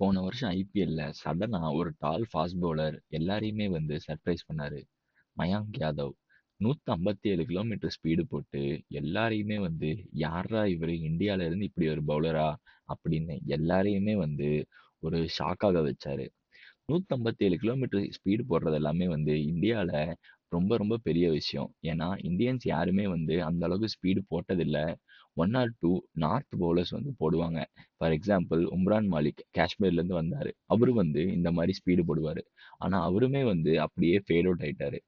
போன வருஷம் ஐபிஎல்ல சடனா ஒரு டால் ஃபாஸ்ட் பவுலர் எல்லாரையுமே வந்து சர்ப்ரைஸ் பண்ணாரு. மயாங்க் யாதவ் 157 கிலோமீட்டர் ஸ்பீடு போட்டு எல்லாரையுமே வந்து யார்ரா இவர் இந்தியாவில இருந்து இப்படி ஒரு பவுலரா அப்படின்னு எல்லாரையுமே வந்து ஒரு ஷாக்காக வச்சாரு. 157 கிலோமீட்டர் ஸ்பீடு போடுறது எல்லாமே வந்து இந்தியால ரொம்ப ரொம்ப பெரிய விஷயம். ஏன்னா இந்தியன்ஸ் யாருமே வந்து அந்த அளவுக்கு ஸ்பீடு போட்டதில்ல. 1 ஆர் 2 நார்த் பவுலர்ஸ் வந்து போடுவாங்க. ஃபார் எக்ஸாம்பிள் உம்ரான் மாலிக் காஷ்மீர்லேருந்து வந்தாரு. அவரு வந்து இந்த மாரி ஸ்பீடு போடுவாரு. ஆனா அவருமே வந்து அப்படியே ஃபேட் அவுட் ஆயிட்டாரு.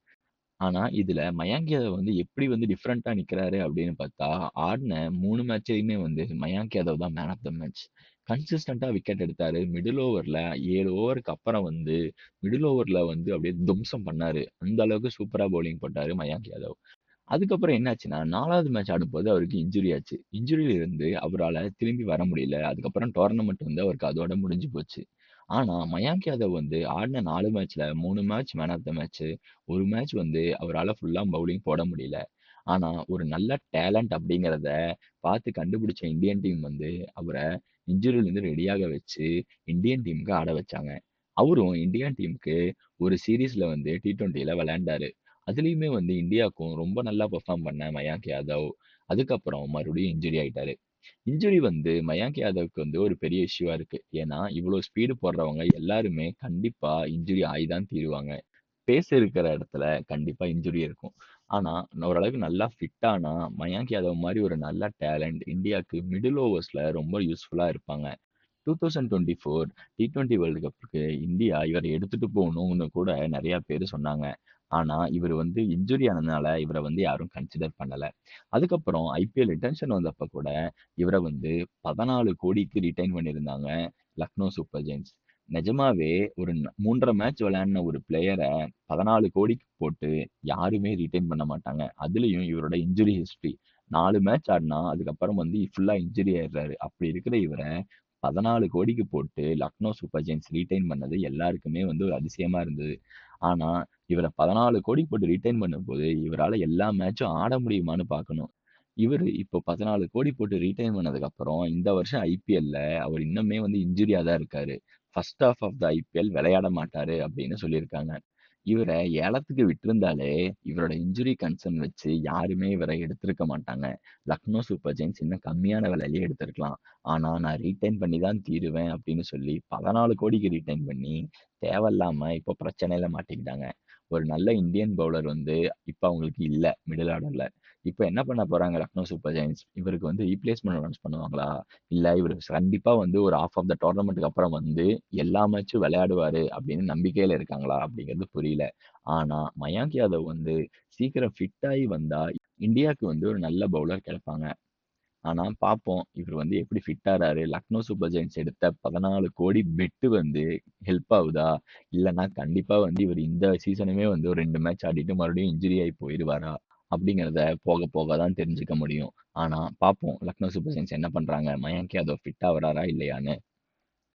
ஆனா இதுல மயாங்க் யாதவ் வந்து எப்படி வந்து டிஃபரெண்ட்டா நிக்கிறாரு அப்படின்னு பார்த்தா, ஆடுன 3 மேட்ச்லயுமே வந்து மயாங்க் யாதவ் தான் மேன் ஆஃப் த மேட்ச். கன்சிஸ்டன்ட்டா விக்கெட் எடுத்தாரு. மிடில் ஓவர்ல 7 ஓவருக்கு அப்புறம் வந்து மிடில் ஓவர்ல வந்து அப்படியே துவம்சம் பண்ணாரு. அந்த அளவுக்கு சூப்பரா பவுலிங் போட்டாரு மயாங்க் யாதவ். அதுக்கப்புறம் என்னாச்சுன்னா, 4வது மேட்ச் ஆடும்போது அவருக்கு இன்ஜுரி ஆச்சு. இன்ஜுரியில இருந்து அவரால திரும்பி வர முடியல. அதுக்கப்புறம் டோர்னமெண்ட் வந்து அவருக்கு அதோட முடிஞ்சு போச்சு. ஆனா மயாங்க் யாதவ் வந்து ஆடுன 4 மேட்ச்ல 3 match man of the match. 1 match வந்து அவரால ஃபுல்லா பவுலிங் போட முடியல. ஆனா ஒரு நல்ல டேலண்ட் அப்படிங்கிறத பார்த்து கண்டுபிடிச்ச இந்தியன் டீம் வந்து அவர இன்ஜுரியிலேருந்து ரெடியாக வச்சு இந்தியன் டீமுக்கு ஆட வச்சாங்க. அவரும் இந்தியன் டீமுக்கு ஒரு சீரிஸ்ல வந்து டி20ல விளையாண்டாரு. அதுலயுமே வந்து இந்தியாவுக்கும் ரொம்ப நல்லா பெர்ஃபார்ம் பண்ண மயாங்க் யாதவ், அதுக்கப்புறம் மறுபடியும் இன்ஜுரி ஆயிட்டாரு. இன்ஜுரி வந்து மயாங்க் யாதவுக்கு வந்து ஒரு பெரிய இஷ்யூவா இருக்கு. ஏன்னா இவ்வளோ ஸ்பீடு போடுறவங்க எல்லாருமே கண்டிப்பா இன்ஜுரி ஆயி தான் தீருவாங்க. பேஸ் இருக்கிற இடத்துல கண்டிப்பா இன்ஜுரி இருக்கும். ஆனா ஓரளவுக்கு நல்லா ஃபிட் ஆனா மயாங்க் யாதவ் மாரி ஒரு நல்ல டேலண்ட் இந்தியாவுக்கு மிடில் ஓவர்ஸ்ல ரொம்ப யூஸ்ஃபுல்லா இருப்பாங்க. 2024 டி20 வேர்ல்டு கப்புக்கு இந்தியா இவர எடுத்துட்டு போகணும்னு கூட நெறைய பேரு சொன்னாங்க. ஆனா இவரு வந்து இன்ஜுரி ஆனதுனால இவர வந்து யாரும் கன்சிடர் பண்ணல. அதுக்கப்புறம் ஐபிஎல் ரிட்டன்ஷன் வந்தப்ப கூட இவர வந்து 14 கோடிக்கு ரிட்டெயின் பண்ணியிருந்தாங்க லக்னோ சூப்பர் ஜெயண்ட்ஸ். நிஜமாவே ஒரு 3 1/2 மேட்ச் விளையாடின ஒரு பிளேயர 14 கோடிக்கு போட்டு யாருமே ரிட்டெயின் பண்ண மாட்டாங்க. அதுலயும் இவரோட இன்ஜுரி ஹிஸ்டரி 4 மேட்ச் ஆடுனா அதுக்கப்புறம் வந்து ஃபுல்லா இன்ஜுரி ஆயிடுறாரு. அப்படி இருக்கிற இவர 14 கோடிக்கு போட்டு லக்னோ சூப்பர் ஜெயின்ஸ் ரிட்டெயின் பண்ணது எல்லாருக்குமே வந்து ஒரு அதிசயமா இருந்தது. ஆனா இவர 14 கோடிக்கு போட்டு ரிட்டெயின் பண்ணும்போது இவரால எல்லா மேட்சும் ஆட முடியுமான்னு பார்க்கணும். இவரு இப்போ 14 கோடி போட்டு ரிட்டெயின் பண்ணதுக்கப்புறம் இந்த வருஷம் ஐபிஎல்ல அவர் இன்னுமே வந்து இன்ஜுரியாக தான் இருக்காரு. First half of the IPL விளையாட மாட்டாரு அப்படின்னு சொல்லியிருக்காங்க. இவரை ஏலத்துக்கு விட்டிருந்தாலே இவரோட இன்ஜுரி கன்சர்ன் வச்சு யாருமே இவரை எடுத்திருக்க மாட்டாங்க. லக்னோ சூப்பர் ஜெயின்ஸ் இன்னும் கம்மியான விலையிலேயே எடுத்திருக்கலாம். ஆனால் நான் ரீட்டைன் பண்ணி தான் தீருவேன் அப்படின்னு சொல்லி 14 கோடிக்கு ரீட்டைன் பண்ணி தேவையில்லாமல் இப்போ பிரச்சனையில் மாட்டிக்கிட்டாங்க. ஒரு நல்ல இந்தியன் பவுலர் வந்து இப்போ அவங்களுக்கு இல்லை மிடில் ஆர்டரில் இப்போ என்ன பண்ண போகிறாங்க லக்னோ சூப்பர் ஜெயின்ஸ் இவருக்கு வந்து ரீப்ளேஸ்மெண்ட் ரன்ஸ் பண்ணுவாங்களா? இல்லை இவர் கண்டிப்பாக வந்து ஒரு ஆஃப் ஆஃப் த டோர்னமெண்ட்டுக்கு அப்புறம் வந்து எல்லா மேட்சும் விளையாடுவார் அப்படின்னு நம்பிக்கையில் இருக்காங்களா? அப்படிங்கிறது புரியல. ஆனால் மயாங்க் யாதவ் வந்து சீக்கிரம் ஃபிட்டாகி வந்தால் இந்தியாவுக்கு வந்து ஒரு நல்ல பவுலர் கிடைப்பாங்க. ஆனா பார்ப்போம். இவரு வந்து எப்படி ஃபிட் ஆறாரு? லக்னோ சூப்பர் ஜெயண்ட்ஸ் எடுத்த 14 கோடி பெட் வந்து ஹெல்ப் ஆவுதா? இல்லன்னா கண்டிப்பா வந்து இவரு இந்த சீசனுமே வந்து ஒரு 2 மேட்ச் ஆடிட்டு மறுபடியும் இன்ஜுரி ஆயி போயிருவாரா? அப்படிங்கிறத போக போக தான் தெரிஞ்சுக்க முடியும். ஆனா பார்ப்போம். லக்னோ சூப்பர் ஜெயண்ட்ஸ் என்ன பண்றாங்க? மயாங்க் யாதவ் ஃபிட் ஆவுறாரா இல்லையான்னு.